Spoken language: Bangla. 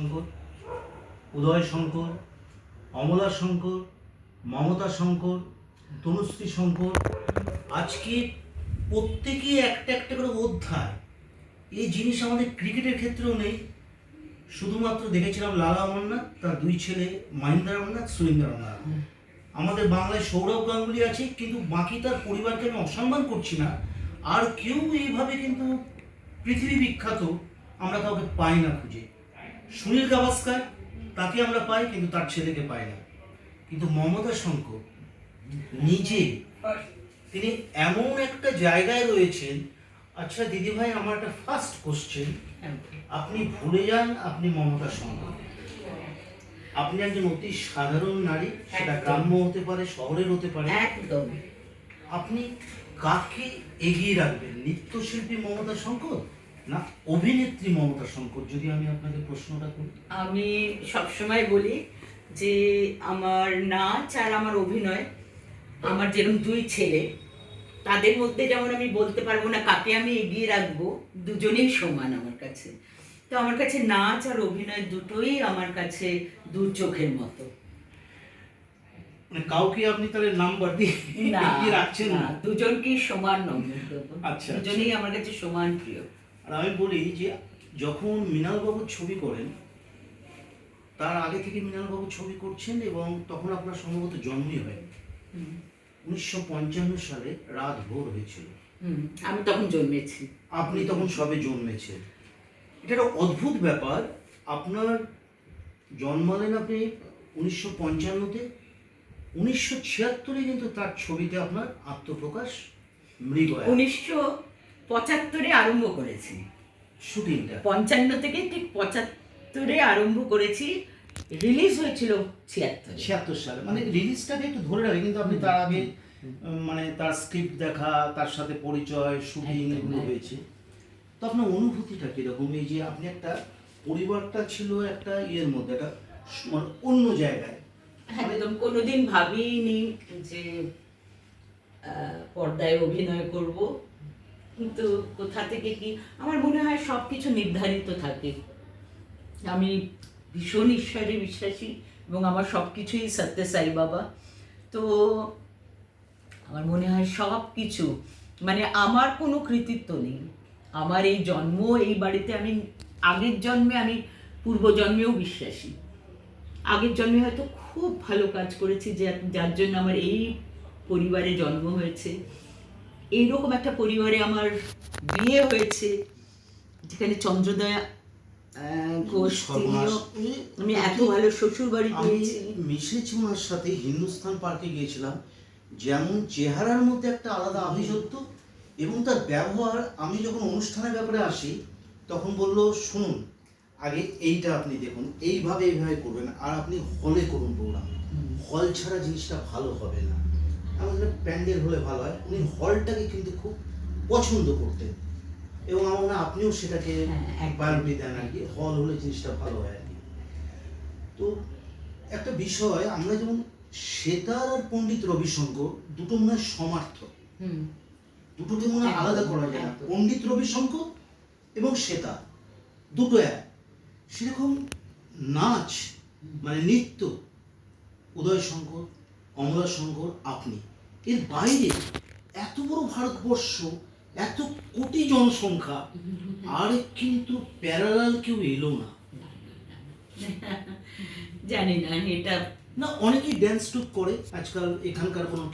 শঙ্কর, উদয় শঙ্কর, অমলা শঙ্কর, মমতা শঙ্কর, তনুশ্রী শঙ্কর। আজকে প্রত্যেকে একটা একটা করে অধ্যায়। এই জিনিস আমাদের ক্রিকেটের ক্ষেত্রেও নেই। শুধুমাত্র দেখেছিলাম লালা অমরনাথ, তার দুই ছেলে মহেন্দ্র অমরনাথ, সুরেন্দ্র অমরনাথ। আমাদের বাংলায় সৌরভ গাঙ্গুলি আছে, কিন্তু বাকি তার পরিবারকে আমি অসম্মান করছি না। আর কেউ এইভাবে কিন্তু পৃথিবী বিখ্যাত, আমরা কাউকে পাই না খুঁজে। সুনীল গাভাস্কার তাকে আমরা পাই কিন্তু তার ছেলেকে পাই না। কিন্তু মমতা শঙ্কর নিজে তিনি এমন একটা জায়গায় রয়েছেন আচ্ছা দিদিভাই আমার একটা ফার্স্ট কোশ্চেন আপনি ভুলে যান আপনি মমতা শঙ্কর। আপনি একজন অতি সাধারণ নারী সেটা গ্রাম্য হতে পারে শহরের হতে পারে। একদম। আপনি কাকে এগিয়ে রাখবেন নৃত্যশিল্পী মমতা শঙ্কর? না অভিনেত্রী মমতা শঙ্কর যদি আমি আপনাকে প্রশ্নটা করি। আমি সবসময় বলি যে আমার নাচ আর আমার অভিনয় আমার যেরকম দুই ছেলে তাদের মধ্যে যেমন আমি বলতে পারব না কাকে আমি এগিয়ে রাখব দুজনেই সমান আমার কাছে। তো আমার কাছে নাচ আর অভিনয় দুটোই আমার কাছে দু চোখের মতো। মানে কাউকে আপনি তাহলে নাম্বার দিয়ে রাখছেন না, দুজনকেই সমান নম্বর দেবো আচ্ছা, দুজনেই আমার কাছে সমান প্রিয়। আর আমি বলি যে যখন মৃণালবাবু ছবি করেন তার আগে থেকে মৃণালবাবু ছবি করছেন এবং তখন আপনার সম্ভবত জন্মই হয় উনিশশো পঞ্চান্ন সালে রাত ভোর হয়েছিল আমি তখন জন্মেছি। আপনি তখন সবে জন্মেছেন। এটা একটা অদ্ভুত ব্যাপার। আপনার জন্মালেন আপনি উনিশশো পঞ্চান্নতে। উনিশশো ছিয়াত্তরে কিন্তু তার ছবিতে আপনার আত্মপ্রকাশ মৃগয়া উনিশশো পঁচাত্তরে আরম্ভ করেছি। শুটিংটা? পঞ্চান্ন থেকে ঠিক পঁচাত্তরে আরম্ভ করেছি। রিলিজ হয়েছিল ছিয়াত্তর। ছিয়াত্তর সালে। মানে রিলিজটাকে একটু ধরে রাখে কিন্তু আপনি তার আগে মানে তার স্ক্রিপ্ট দেখা তার সাথে পরিচয় শুটিং এগুলো হয়েছে। তো আপনার অনুভূতিটা কীরকম? এই যে আপনি একটা পরিবারটা ছিল একটা ইয়ের মধ্যে একটা মানে অন্য জায়গায়। একদম কোনোদিন ভাবিনি যে পর্দায় অভিনয় করব। কিন্তু কোথা থেকে কি? আমার মনে হয় সব কিছু নির্ধারিত থাকে। আমি ভীষণ ঈশ্বরে বিশ্বাসী এবং আমার সব কিছুই সত্য সাই বাবা। তো আমার মনে হয় সব কিছু মানে আমার কোনো কৃতিত্ব নেই। আমার এই জন্ম, এই বাড়িতে আমি, আগের জন্মে আমি পূর্বজন্মেও বিশ্বাসী। আগের জন্মে হয়তো খুব ভালো কাজ করেছি যার জন্য আমার এই পরিবারে জন্ম হয়েছে। এইরকম একটা পরিবারে আমার বিয়ে হয়েছে যেখানে চন্দ্রদয়া ঘোষ। আমি এত ভালো শ্বশুর বাড়ি পেয়েছি। মিশেছি ওনার সাথে হিন্দুস্তান পার্কে গিয়েছিলাম যেমন চেহারার মধ্যে একটা আলাদা আভিজাত্য এবং তার ব্যবহার আমি যখন অনুষ্ঠানের ব্যাপারে আসি তখন বলল শুনুন আগে এইটা আপনি দেখুন এইভাবে এইভাবে করবেন আর আপনি হলে করুন প্রোগ্রাম হল ছাড়া জিনিসটা ভালো হবে না। আমাদের প্যান্ডেল হলে ভালো হয়। উনি হলটাকে কিন্তু খুব পছন্দ করতেন। এবং আমার মনে আপনিও সেটাকে হ্যাঁ। প্রায়োরিটি দেন আর কি। হল হলে জিনিসটা ভালো হয় আর কি। তো একটা বিষয় আমরা যেমন সেতার আর পণ্ডিত রবিশঙ্কর দুটো মনে হয় সমার্থক। দুটোকে মনে হয় আলাদা করা যায় না। পণ্ডিত রবিশঙ্কর এবং সেতার দুটো এক। সেরকম নাচ মানে নৃত্য উদয় শঙ্কর অমলা শঙ্কর আপনি। এর বাইরে এত বড় ভারতবর্ষ এত কোটি জনসংখ্যা আর কিন্তু প্যারালাল কেউ এলো না। জানি না এটা না অনেকেই ড্যান্স টুক করে আজকাল এখানকার কোনো